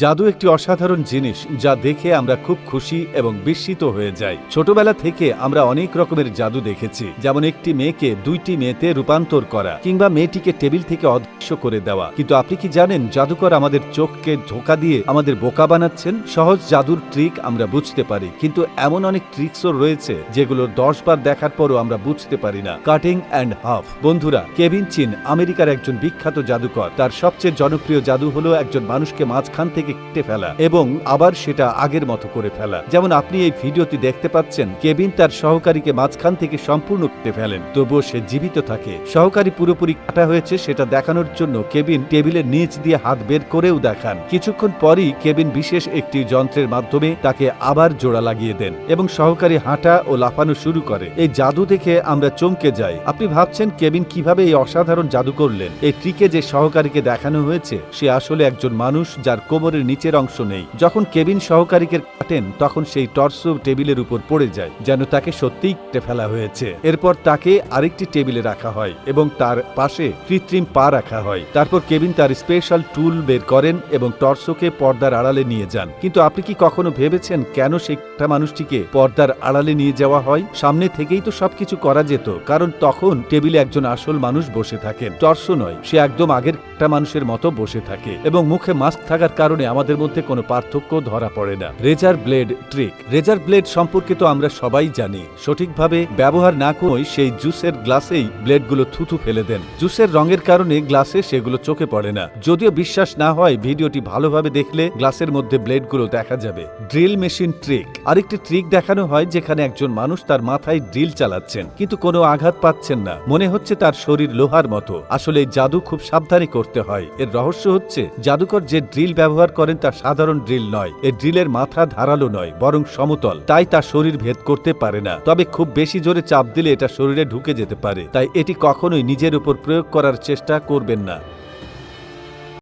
জাদু একটি অসাধারণ জিনিস যা দেখে আমরা খুব খুশি এবং বিস্মিত হয়ে যাই। ছোটবেলা থেকে আমরা অনেক রকমের জাদু দেখেছি, যেমন একটি মেয়েকে দুইটি মেয়েতে রূপান্তর করা কিংবা মেয়েটিকে টেবিল থেকে অদৃশ্য করে দেওয়া। কিন্তু আপনি কি জানেন জাদুকর আমাদের চোখকে ধোকা দিয়ে আমাদের বোকা বানাচ্ছেন? সহজ জাদুর ট্রিক আমরা বুঝতে পারি, কিন্তু এমন অনেক ট্রিক্সও রয়েছে যেগুলো দশ বার দেখার পরও আমরা বুঝতে পারি না। Cutting and half. বন্ধুরা, কেভিন চিন, আমেরিকার একজন বিখ্যাত জাদুকর, তার সবচেয়ে জনপ্রিয় জাদু হলো একজন মানুষকে মাঝখান থেকে কেটে ফেলা এবং আবার সেটা আগের মতো করে ফেলা। যেমন আপনি এই ভিডিওটি দেখতে পাচ্ছেন কেভিন তার সহকারীকে মাঝখান থেকে সম্পূর্ণ কেটে ফেলেন, তবুও সে জীবিত থাকে। সহকারী পুরোপুরি কাটা হয়েছে সেটা দেখানোর জন্য কেবিন টেবিলের নিচ দিয়ে হাত বের করেও দেখান। কিছুক্ষণ পরই কেবিন বিশেষ একটি যন্ত্রের মাধ্যমে তাকে আবার জোড়া লাগিয়ে দেন এবং সহকারী হাঁটা ও লাফানো শুরু করে। এই জাদু দেখে আমরা চমকে যাই। আপনি ভাবছেন কেবিন কীভাবে এই অসাধারণ জাদু করলেন? এই ট্রিকে যে সহকারীকে দেখানো হয়েছে, সে আসলে একজন মানুষ যার কোমরের নিচের অংশ নেই। যখন কেবিন সহকারীকে কাটেন, তখন সেই টর্সো টেবিলের উপর পড়ে যায়, যেন তাকে সত্যিই কেটে ফেলা হয়েছে। এরপর তাকে আরেকটি টেবিলে রাখা হয় এবং তার পাশে কৃত্রিম পা রাখা হয়। তারপর কেবিন তার স্পেশাল টুল বের করেন এবং টর্সোকে পর্দার আড়ালে নিয়ে যান। কিন্তু আপনি কি কখনো ভেবেছেন কেন সেই কাটা মানুষটিকে পর্দার আড়ালে নিয়ে যাওয়া হয়? সামনে থেকেই তো সবকিছু করা যেত, কারণ তখন টেবিলে একজন আসল মানুষ বসে থাকেন। টর্সো নয়, সে একদম আগের কাটা মানুষের মতো বসে থাকে এবং মুখে মাস্ক থাকার কারণে আমাদের মধ্যে কোনো পার্থক্য ধরা পড়ে না। Razor blade trick razor blade সম্পর্কে তো আমরা সবাই জানি। সঠিকভাবে ব্যবহার না করে সেই জুসের গ্লাসেই ব্লেডগুলো থুথু ফেলে দেন। জুসের রঙের কারণে গ্লাসে সেগুলো চোখে পড়ে না। যদিও বিশ্বাস না হয় ভিডিওটি ভালোভাবে দেখলে গ্লাসের মধ্যে ব্লেডগুলো দেখা যাবে। ড্রিল মেশিন ট্রিক আরেকটি ট্রিক দেখানো হয় যেখানে একজন মানুষ তার মাথায় ড্রিল চালাচ্ছেন, কিন্তু কোনো আঘাত পাচ্ছেন না। মনে হচ্ছে তার শরীর লোহার মতো। আসলে জাদু খুব সাবধানে করতে হয়। এর রহস্য হচ্ছে, জাদুকর যে ড্রিল ব্যবহার করেন তা সাধারণ ড্রিল নয়। এ ড্রিলের মাথা ধারালো নয়, বরং সমতল। তাই তা শরীর ভেদ করতে পারে না। তবে খুব বেশি জোরে চাপ দিলে এটা শরীরে ঢুকে যেতে পারে। তাই এটি কখনোই নিজের উপর প্রয়োগ করার চেষ্টা করবেন না।